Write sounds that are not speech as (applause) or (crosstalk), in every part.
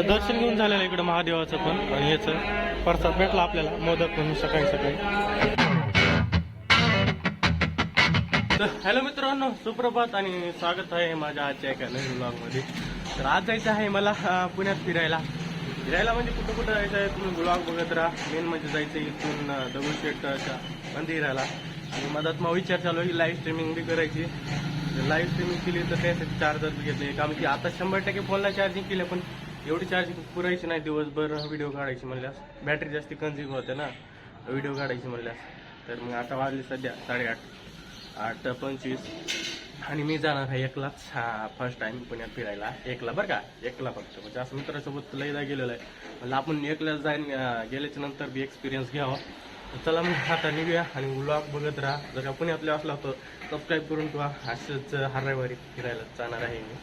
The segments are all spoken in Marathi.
तर दर्शन घेऊन झालेलं इकडं महादेवाचं पण आणि याचं प्रसाद भेटला आपल्याला मोदक म्हणून सकाळी सकाळी. तर हॅलो मित्रांनो सुप्रभात आणि स्वागत आहे माझ्या आजच्या एका नवीन ब्लॉगमध्ये तर आज जायचं आहे मला पुण्यात फिरायला. फिरायला म्हणजे कुठं कुठं जायचं आहे तुम्ही ब्लॉग बघत राहा. मेन म्हणजे जायचं आहे इथून दगडूशेठच्या मंदिराला. आणि मधात मग विचार चालू आहे लाईव्ह स्ट्रीमिंग बी करायची. लाईव्ह स्ट्रीमिंग केली तर त्यासाठी चार्जर घेतले. कारण की आता शंभर टक्के फोनला चार्जिंग केलं पण एवढी चार्जिंग पुरायची नाही दिवसभर व्हिडिओ काढायची म्हणल्यास. बॅटरी जास्ती कन्झ्युम होते ना. व्हिडिओ काढायची म्हणल्यास. तर मग आता वाजले सध्या साडेआठ. आठ पंचवीस. आणि मी जाणार आहे एकलाच हा फर्स्ट टाइम पुण्यात फिरायला. एकला बरं का? एकला फक्त. म्हणजे असं मित्रासोबत लईदा गेलेलं आहे. म्हणजे आपण एकला जाईन गेल्याच्यानंतर बी एक्सपिरियन्स घ्यावा. चला मग आता निघूया आणि व्लॉग बघत राहा. जर का पुण्यातल्या असला तर सबस्क्राईब करून किंवा असंच हर रविवारी फिरायला जाणार आहे मी.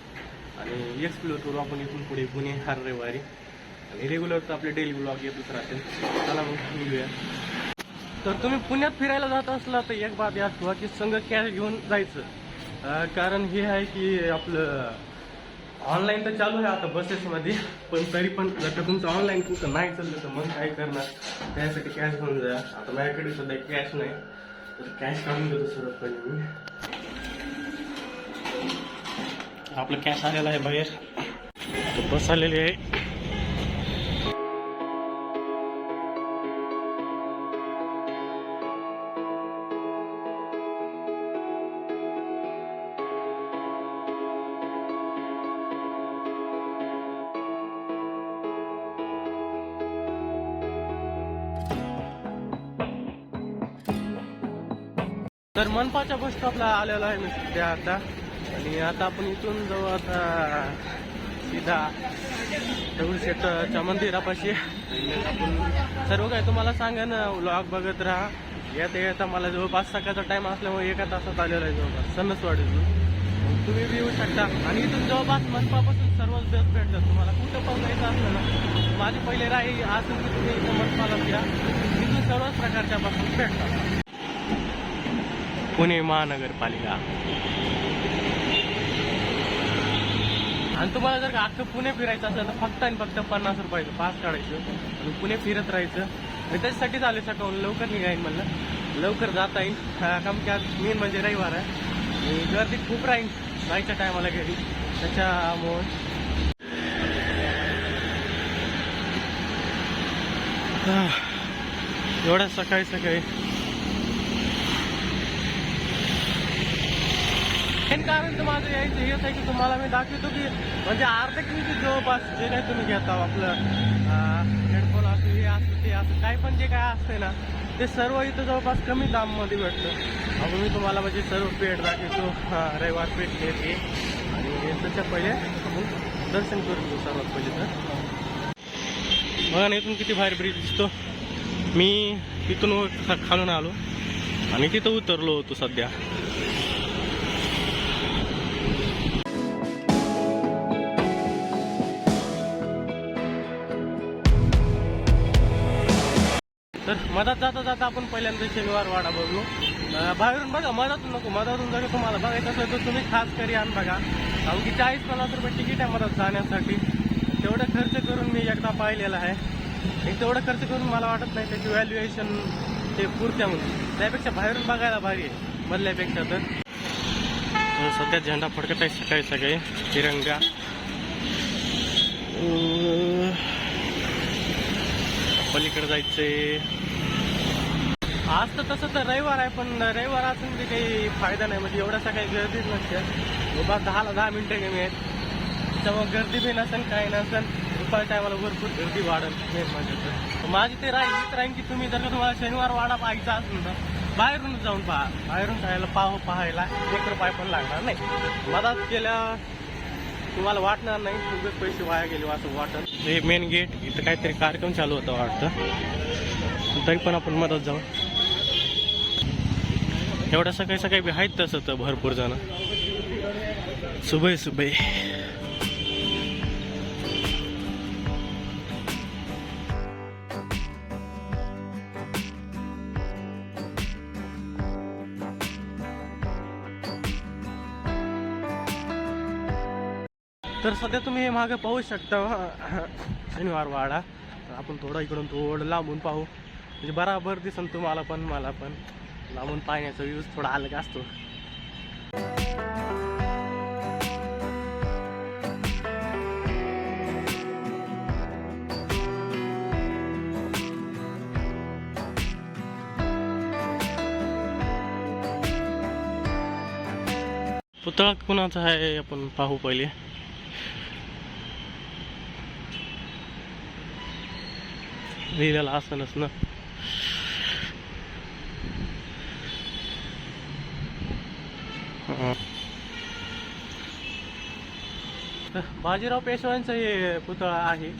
आणि एक्सप्लोर करू आपण इथून पुढे पुणे हर रविवारी आणि रेग्युलर तर आपले डेली ब्लॉग येतच राहतील. चला मग निघूया. तर तुम्ही पुण्यात फिरायला जात असला तर एक बात या ठेवा की संघ कॅश घेऊन जायचं. कारण हे आहे की आपलं ऑनलाईन तर चालू आहे आता बसेसमध्ये पण तरी पण जर का तुमचं ऑनलाईन तुमचं नाही चाललं तर मग काय करणार? त्यासाठी कॅश घेऊन जा. आता माझ्याकडे सध्या कॅश नाही. तर कॅश काढून देतो सर्वात पहिले मी. आपलं कॅश आलेलं आहे बाहेर. बस आलेली आहे. तर मनपाच्या बस स्टॉपला आलेलो आहे मी सध्या आता. आणि आता आपण इथून जाऊ आता सीधा दगडूशेठच्या मंदिरापाशी. आपण सर्व काही तुम्हाला सांगा ना व्लॉग बघत राहा. येता येता मला जवळपास सकाळचा टाईम असल्यामुळे एका तासात आलेला आहे जवळपास सन्नसवाडीतून मग तुम्ही येऊ शकता. आणि इथून जवळपास मनपापासून सर्वच बस भेटतात तुम्हाला कुठं पण जायचं असलं ना माझी पहिले राही असून की तुम्ही इथं मनपाला घ्या इथून सर्वच प्रकारच्या बसेस भेटतात. पुणे महानगरपालिका. आणि तुम्हाला जर का अख्खं पुणे फिरायचं असेल तर फक्त आणि फक्त पन्नास रुपयाचं पास काढायचं. आणि पुणे फिरत राहायचं. आणि त्याच्यासाठीच आले सकाळून हो, लवकर निघाईन म्हणलं. लवकर जाता येईल काम की आज मेन म्हणजे रविवार आहे. आणि गर्दी खूप राहील जायच्या टायमाला घरी. त्याच्यामुळे. एवढ्या सकाळी सकाळी. मेन कारण तर माझं यायचं हेच आहे की तुम्हाला मी दाखवतो की म्हणजे अर्ध्या किमती जवळपास जे काही तुम्ही घेता आपलं हेडफोन असू हे असू ते असं काही पण जे काय असते ना ते सर्व इथं जवळपास कमी दाममध्ये भेटतं. अगं मी तुम्हाला म्हणजे सर्व पेट दाखवतो. रविवार पेट घेते आणि त्याच्या पहिले आपण दर्शन करून घेऊ सर्वात पहिले तर. बघा ना इथून किती बाहेर ब्रिज दिसतो. मी तिथून खालून आलो. आणि तिथं उतरलो होतो सध्या. तर मधात जाता जाता आपण पहिल्यांदा शनिवार वाडा बघू. बाहेरून बघा मधातून नको मधातून जरी तुम्हाला बघायचं असेल तर तुम्ही खास करी आण बघा. कारण की चाळीस पन्नास रुपये तिकीट आहे मधात जाण्यासाठी. तेवढं खर्च करून मी एकदा पाहिलेला आहे. एक तेवढं खर्च करून मला वाटत नाही त्याची व्हॅल्युएशन ते पुरत्या म्हणून. त्यापेक्षा बाहेरून बघायला भारी आहे मधल्यापेक्षा तर. सध्या झेंडा फडकत आहे सकाळी सकाळी तिरंगा. पलीकडे जायचंय. आज तर तसं तर रविवार आहे पण रविवार असून ते काही फायदा नाही. म्हणजे एवढा सकाळी गर्दीच नसते बा दहाला दहा मिनिटं कमी आहेत. त्यामुळे गर्दी बी नसेल काही नसेल. दुपार टायमाला भरपूर गर्दी वाढत मेन म्हणजे तर. माझी ते राहील राहील की तुम्ही जर का तुम्हाला शनिवार वाडा पाहायचा असेल तर बाहेरूनच जाऊन पहा. बाहेरून खायला पाह पाहायला. एक रुपये पण लागणार नाही. मधात गेल्या तुम्हाला वाटणार नाही उगाच पैसे वाया गेले हो असं वाटत. हे मेन गेट इथं काहीतरी कार्यक्रम चालू होता वाटतं. तरी पण आपण मदत जाऊ. एवढं सकाळी सकाळी बी आहेत तसं तर भरपूर जण. सुबह सुबह. तर सध्या तुम्ही हे मागे पाहू शकता शनिवार वाडा. आपण थोडं इकडून थोडं लांबून पाहू. म्हणजे बराबर दिसन तुम्हाला पण मला पण. लांबून पाहण्याचा व्ह्यूज थोडा अलग असतो. पुतळा कुणाचा आहे आपण पाहू पहिले. लिहिलेला असनच ना. तर बाजीराव पेशव्यांचं हे पुतळा आहे.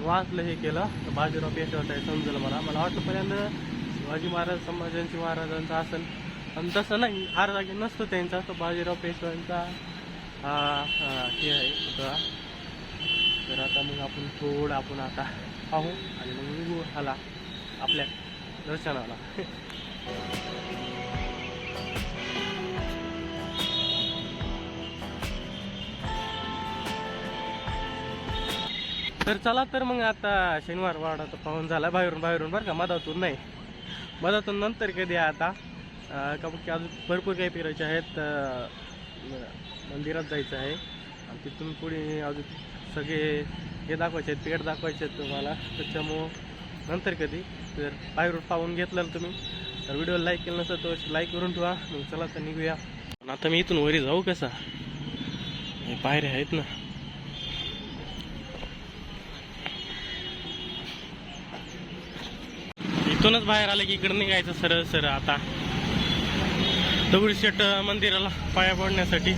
वाचलं हे केलं. तर बाजीराव पेशवाचं आहे समजलं मला. मला वाटलं पहिल्यांदा शिवाजी महाराज संभाजी महाराजांचं असेल पण तसं नाही. हार जागी नसतो त्यांचा. तो बाजीराव पेशव्यांचा हा, हे आहे पुतळा. तर आता मग आपण थोडं आपण आता पाहू आणि मग निघू आला आपल्या दर्शनाला. तर चला तर मग आता शनिवार वाडा तर पाहून झाला. बाहेरून बाहेरून बरं का मधातून नाही. मधातून नंतर कधी आता? का की अजून भरपूर काही फिरायचे आहेत. मंदिरात जायचं आहे. आणि तिथून पुढे अजून सगळे हे दाखवायचे आहेत पेड दाखवायचे आहेत तुम्हाला. त्याच्यामुळं नंतर कधी तर बाहेरून पाहून घेतलं तुम्ही. तर व्हिडिओ लाईक केलं नसतं तर लाईक करून ठेवा. मग चला तर निघूया. पण आता मी इथून वरी जाऊ कसा? हे पायऱ्या आहेत ना. इथूनच बाहेर आलं की इकडं निघायचं सरळ सरळ आता. दगडूशेठ मंदिराला पाया पडण्यासाठी.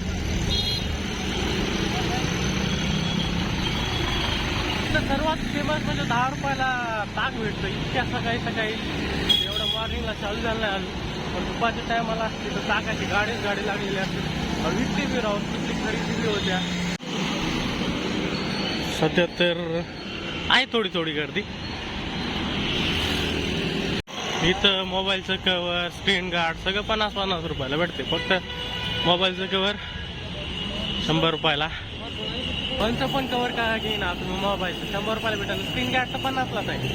इथं सर्वात फेमस म्हणजे दहा रुपयाला ताक भेटतं. इतक्या सकाळी सकाळी. एवढं मॉर्निंगला चालू झालं नाही अजून पण दुपारच्या टायमाला तिथं ताकाची गाडीच गाडी लागलेली असते. आणि विकते बी राहून तिथली खरेदी बी होत्या. सध्या तर आहे थोडी थोडी गर्दी. इथं मोबाईलचं कवर स्क्रीन गार्ड सगळं पन्नास पन्नास रुपयाला भेटते. फक्त मोबाईलचं कवर शंभर रुपयाला. पंच पण कवर का आता तुम्ही मोबाईलचं शंभर रुपयाला भेटायला. स्क्रीन गार्डचं पन्नासलाच आहे.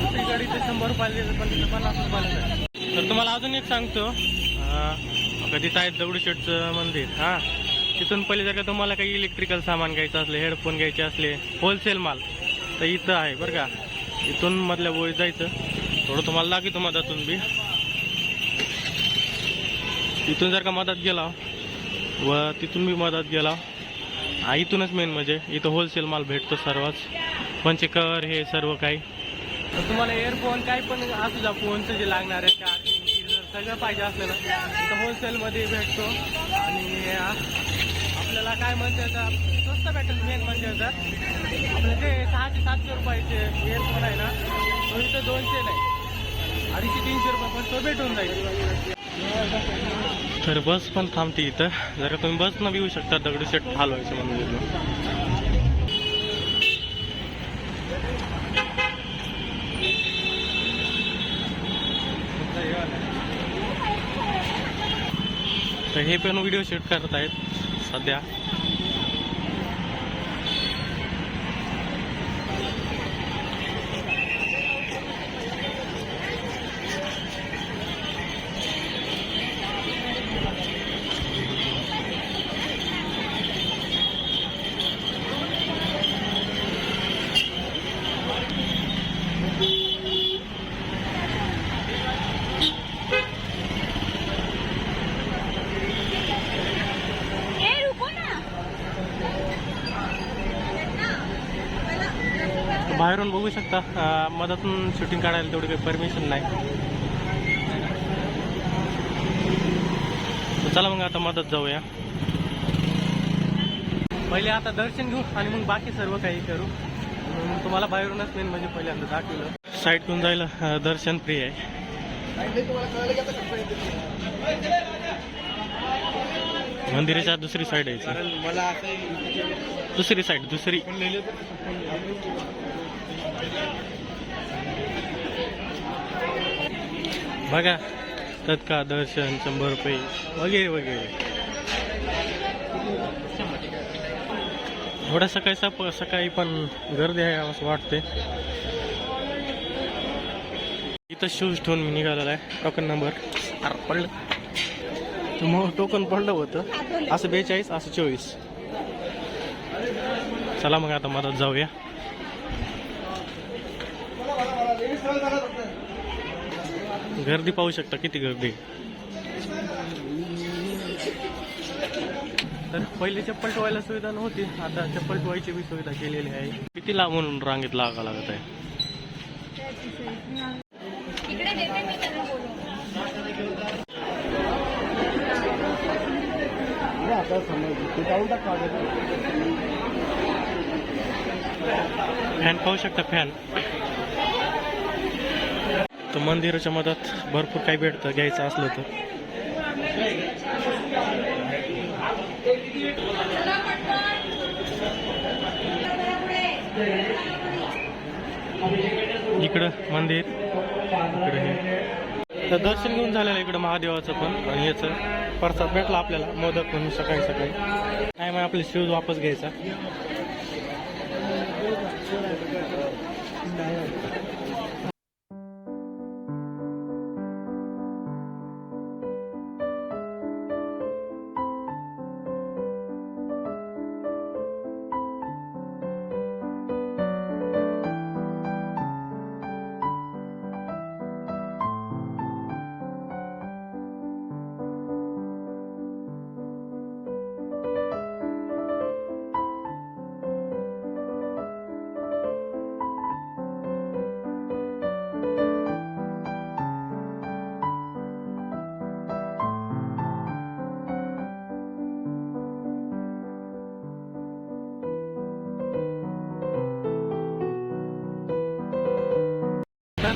दुसरी गाडीचं शंभर रुपयाला पण तिथं पन्नास रुपयाला आहे तर तुम्हाला अजून एक सांगतो. अं, तिथं आहे दगडूशेठचं मंदिर. हां तिथून पहिले जर का तुम्हाला काही इलेक्ट्रिकल सामान घ्यायचं असले हेडफोन घ्यायचे असले होलसेल माल तर इथं आहे बरं का. इथून मधल्या बोळीत जायचं. थोडं तुम्हाला लागेल मधातून बी. इथून जर का मधात गेला व तिथून बी मधात गेला हा इथूनच मेन म्हणजे. इथं होलसेल माल भेटतो सर्वच. फोनचे कवर हे सर्व काही. तर तुम्हाला एअरफोन काय पण असू द्या फोनचं जे लागणार आहे चार्जिंग सगळं पाहिजे असलं ना इथं होलसेलमध्ये भेटतो. आणि आपल्याला काय म्हणते आता स्वस्त भेटेल मेन म्हणजे तर आपलं जे सहाशे सातशे रुपयाचे एअरफोन आहे ना तो इथं दोनशे नाही. अडीचशे तीनशे रुपये पण तो भेटून जाईल. तर बस पण थांबते इथं. जर का तुम्ही बस न येऊ शकता दगडूशेठ हलवायचं म्हणून तर हे पण व्हिडिओ शूट करत आहेत सध्या. बाहेरून बघू शकता मधातून शूटिंग काढायला तेवढी काही परमिशन नाही. चला मग आता मदत जाऊया. पहिले आता दर्शन घेऊ आणि मग बाकी सर्व काही करू. तुम्हाला बाहेरूनच मेन म्हणजे पहिल्यांदा दाखवलं. साईड घेऊन जायला दर्शन फ्री आहे. मंदिराच्या दुसरी साईड आहे दुसरी साईड दुसरी. बघा तत्काळ दर्शन शंभर रुपये वगैरे वगैरे. एवढ्या सकाळी सप सकाळी पण गर्दी आहे असं वाटते इथं शूज ठेवून मी निघालेला आहे टोकन नंबर अरे पडलं. मग टोकन पडलं होतं. असं बेचाळीस असं चोवीस. चला मग आता मदत जाऊया. गर्दी पाहू शकता किती गर्दी. तर पहिले चप्पल ठेवायला सुविधा नव्हती आता चप्पल ठेवायची बी सुविधा केलेली आहे. किती लांबून रांगेत लागा लागत आहे? फॅन पाहू शकता फॅन. तर मंदिराच्या मधात भरपूर काही भेटतं घ्यायचं असलं तर. इकडं मंदिर इकडं हे. तर दर्शन घेऊन झालेलं इकडं महादेवाचं पण आणि याचं प्रसाद भेटला आपल्याला मोदक म्हणून सकाळी सकाळी. काय मग आपले शूज वापस घ्यायचा.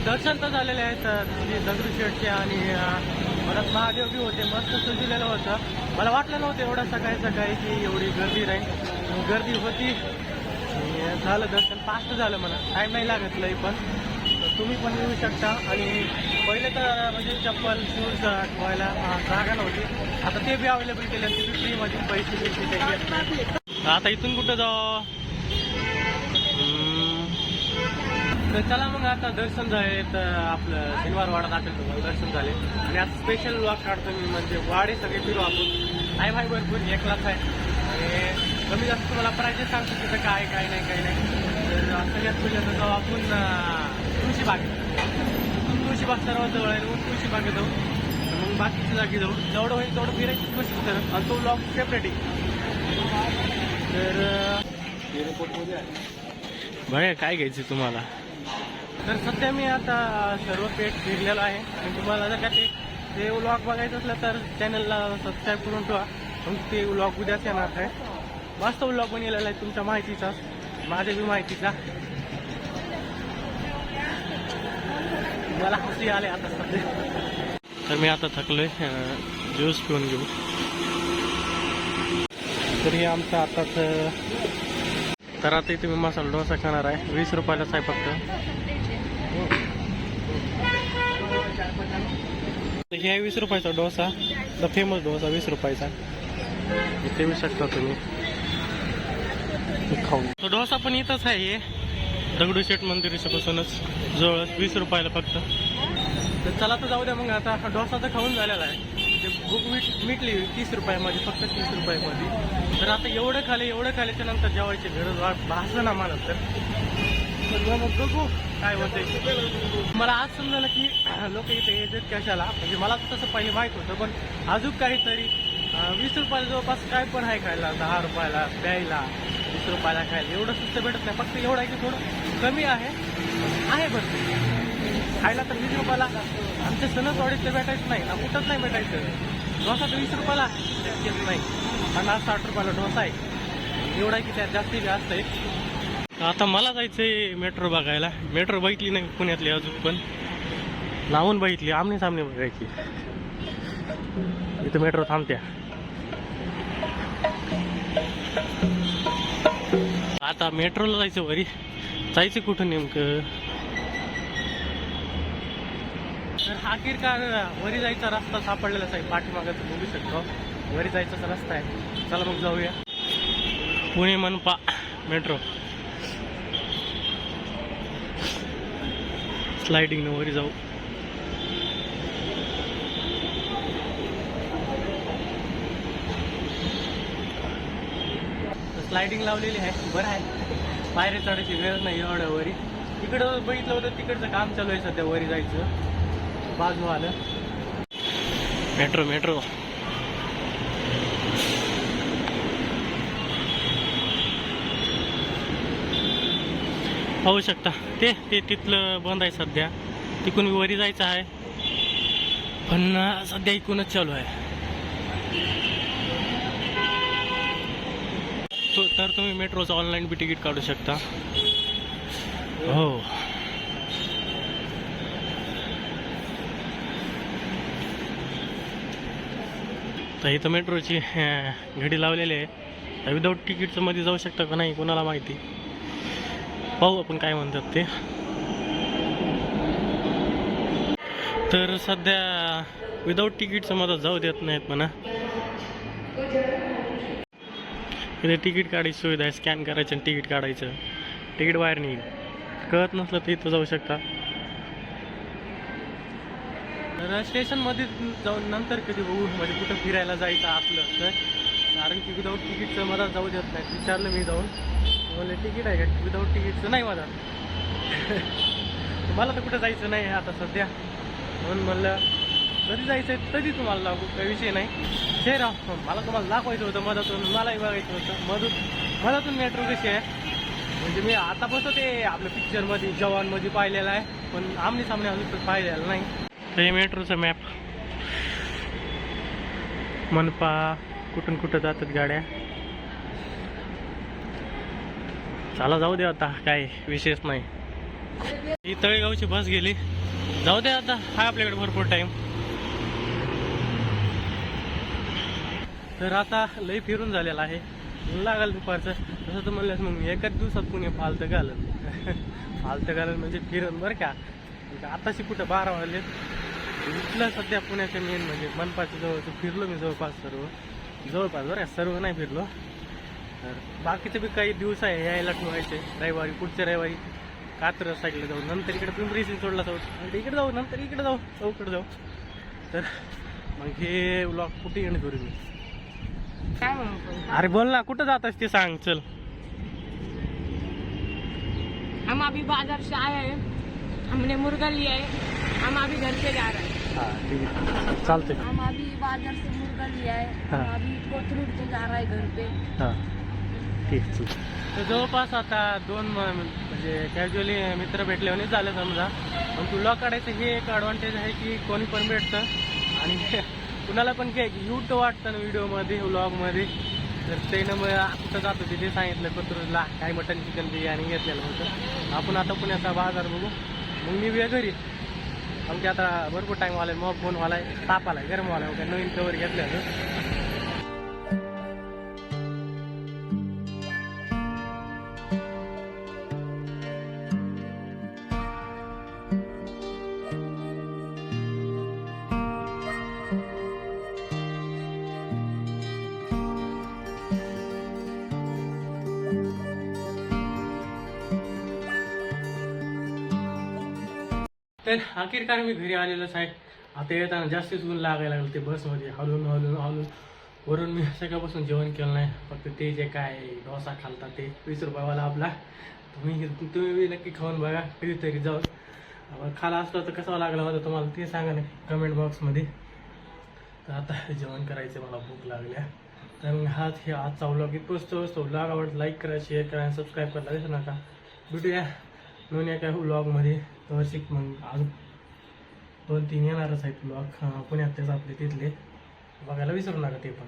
दर्शन तर झालेले आहेत अ, श्री दगडूशेठचे आणि परत महादेव बी होते मस्त सजलेलं होतं. मला वाटलं नव्हतं एवढं सकाळी सकाळी की एवढी गर्दी राहील. गर्दी होती. झालं दर्शन फास्ट झालं मला टाईम नाही लागत लई पण. तुम्ही पण येऊ शकता. आणि पहिले तर म्हणजे चप्पल शूज ठेवायला जागा नव्हती. आता ते बी अवेलेबल केले तिथे फ्रीमध्ये पैसे. आता इथून कुठं जावं? तर चला मग आता दर्शन झाले तर आपलं शनिवार वाडा दाखल तुम्हाला दर्शन झाले. आणि आता स्पेशल ब्लॉग काढतो मी म्हणजे वाडे सगळे फिरू आपण. आहे भाई भरपूर एकलाच आहे आणि कमी जास्त तुम्हाला प्राइजेस सांगतो तिथं काय काय नाही काय नाही. तर सगळ्यात पहिले तर जाऊ आपण तुळशी बाग तुळशी बाग सर्वात जवळ आहे मग तुळशी बागेत जाऊ. मग बाकीच्या जागी जाऊ. जेवढं होईल तेवढं फिरायची कोशिश करत आणि तो ब्लॉग सेपरेट आहे. तर बघा काय घ्यायचं तुम्हाला? तर सध्या मी आता सर्व पेठ फिरलेलो आहे. आणि तुम्हाला जर का ते व्लॉग बघायचं असलं तर चॅनलला सबस्क्राईब करून ठेवा. मग ते व्लॉग उद्याच येणार आहे. मस्त व्लॉग बनलेला आहे तुमच्या माहितीचा. माझ्या बी माहितीचा. मला हसी आले आता सध्या. तर मी आता थकलोय. ज्यूस पिऊन घेऊ. तरी आमचं आताच तर आता इथे मी मसाला डोसा खाणार आहे. वीस रुपयालाच आहे फक्त. तर हे आहे वीस रुपयाचा डोसा द फेमस डोसा वीस रुपयाचा. इथे मी शकता तुम्ही. ते खाऊन तो डोसा पण इथंच आहे हे. दगडूशेठ मंदिरापासूनच जवळ वीस रुपयाला फक्त. तर चला तर जाऊ द्या मग आता हा डोसा तर खाऊन झालेला आहे. ते भूक मीठ मिटली तीस रुपयामध्ये फक्त तीस रुपयामध्ये. तर आता एवढं खाले एवढं खाल्याच्या नंतर जेवायची गरज भासलं ना मला तर. काय होते मला आज समजलं की लोक इथे येतात कशाला? म्हणजे मला तसं पहिले माहीत होतं पण अजून काहीतरी वीस रुपयाला जवळपास काय पण आहे खायला दहा रुपयाला प्यायला वीस रुपयाला खायला. एवढं सुस्त भेटत नाही फक्त एवढं आहे की थोडं कमी आहे. आहे बरं खायला तर वीस रुपयाला आमच्या सणसवाडीत ते भेटायचं नाही ना कुठंच नाही भेटायचं. डोसा तर वीस रुपयाला येत नाही. आज साठ रुपयाला डोसा आहे. एवढा आहे की त्यात जास्ती जास्त आहे आता मला जायचंय मेट्रो बघायला. मेट्रो बघितली नाही पुण्यातली अजून पण लावून बघितली आमने सामने बघायची. इथं मेट्रो थांबत्या. आता मेट्रोला जायचं वरी. जायचं कुठं नेमकं? तर हा किरकार वरी जायचा रस्ता सापडलेलाच आहे. पाठीमागाचं बघू शकतो. वरी जायचाच रस्ता आहे. चला मग जाऊया. पुणे मनपा मेट्रो स्लायडिंग वरी जाऊ. स्लायडिंग लावलेली आहे. बरं आहे. पायऱ्या चढायची गरज नाही एवढ्या वरी. इकडं बघितलं होतं तिकडचं काम चालू आहे सध्या वरी जायचं. बाजू आलं मेट्रो मेट्रो पाहू शकता. ते ते तिथलं बंद आहे सध्या. तिकून वरी जायचं आहे. पण सध्या इकूनच चालू आहे. तो तर तुम्ही मेट्रोचं ऑनलाईन बी तिकीट काढू शकता. हो. तर इथं मेट्रोची घडी लावलेली आहे. विदाऊट तिकीटचं मध्ये जाऊ शकता का नाही कोणाला माहिती? पाहू आपण काय म्हणतात ते? तर सध्या विदाऊट तिकीटचं मला जाऊ देत नाहीत म्हणा. इथे तिकीट काढायची सुविधा आहे स्कॅन करायचं आणि तिकीट काढायचं. तिकीट बाहेर निघेल. कळत नसलं तर इथं जाऊ शकता. तर स्टेशनमध्ये जाऊन नंतर कधी बघू म्हणजे कुठं फिरायला जायचं असलं तर. कारण की विदाऊट तिकीटचं मला जाऊ देत नाही विचारलं मी जाऊन. बोलले तिकीट आहे का? विदाऊट तिकीटचं नाही मला (laughs) मला तर कुठं जायचं नाही आता सध्या. म्हणून म्हणलं कधी जायचं आहे कधी तुम्हाला लागू काही विषय नाही. हे राव मला तुम्हाला दाखवायचं होतं मधातून मलाही बघायचं होतं. मधून मधातून मेट्रो कशी आहे? म्हणजे मी आतापासून ते आपल्या पिक्चरमध्ये जवानमध्ये पाहिलेलं आहे. पण आमने सामने अजून पाहिलेलं नाही. हे मेट्रोचं मॅप मनपा कुठून कुठं जातात गाड्या? चला जाऊ दे आता. काय विशेष नाही. ही तळेगावची बस गेली. जाऊ दे आता. हा आपल्याकडे भरपूर टाइम तर आता लय फिरून झालेला आहे. लागल दुपारचं. तसं तर म्हणलं मग मी एकाच दिवसात पुणे फालतं घालत. (laughs) फालतं घालत म्हणजे फिरून बरं का. म्हणजे आताशी कुठं बारा वाजले. इथलं सध्या पुण्याचं मेन म्हणजे मनपाच्या जवळचं फिरलो मी जवळपास सर्व. जवळपास बरं सर्व नाही फिरलो. तर बाकीचे बी काही दिवस आहे यायला ठेवायचे रविवारी पुढच्या रविवारी कात्र साईडला जाऊ. नंतर इकडे पिंपरी चिंचवडला जाऊ. नंतर इकडे जाऊ नंतर इकडे जाऊ चौकडे जाऊ. तर मग हे ब्लॉग कुठे एंड करू मी? काय म्हणतो अरे बोल ना कुठं जात ते सांग चल. हम अभी बाजार से आए हैं. हमने मुर्गा लिया है. हम अभी घर पे जा रहे हैं. हा ठीक आहे. चालतंय. हम अभी बाजार से मुर्गा लिया है. हम। अभी कोथरूड जा रहा है घर पे. हा. ठीक आहे, ठीक तर जवळपास आता दोन म- म्हणजे कॅज्युअली मित्र भेटल्याने झालं समजा. पण तुला लॉक काढायचं हे एक ॲडव्हान्टेज आहे की कोणी पण भेटतं. आणि (laughs) कुणाला पण काय युट वाटतं ना व्हिडिओमध्ये व्लॉगमध्ये तर त्यानं मग कुठं जात होते ते सांगितलं कोथरूडला काय मटन चिकन बिर्याणी घेतलेलं होतं. आपण आता पुण्याचा बाजार बघू. मग मी वेळ घरी. आमच्या आता भरपूर टाईम आलाय मग फोन वालाय ताप आलाय गरम वालाय काय नवीन कवर घेतलं होतं तर अखेरकार मी घरी आलेलोच आहे. आता येताना जास्तीच ऊन लागायला लागलं ते बसमध्ये. हलून हलून हलून वरून मी सकाळपासून जेवण केलं नाही. फक्त ते जे काय डोसा खालता ते वीस रुपयावाला आपला. तुम्ही तुम्ही बी नक्की खाऊन बघा. कधीतरी जाऊन खाला असलं तर कसा लागला होता तुम्हाला ते सांगा ना कमेंट बॉक्समध्ये तर आता जेवण करायचं मला भूक लागल्या तर मग हाच हे आजचा व्लॉग इथपोच असतो व्लॉग आवडत लाईक करा शेअर करा आणि सबस्क्राईब करायला विसरू नका. भेटूया दोन एका व्लॉगमध्ये तर शिक मग अजून दोन तीन येणारच आहेत व्लॉग पुण्यात तेच आपले तिथले. बघायला विसरू नका ते पण.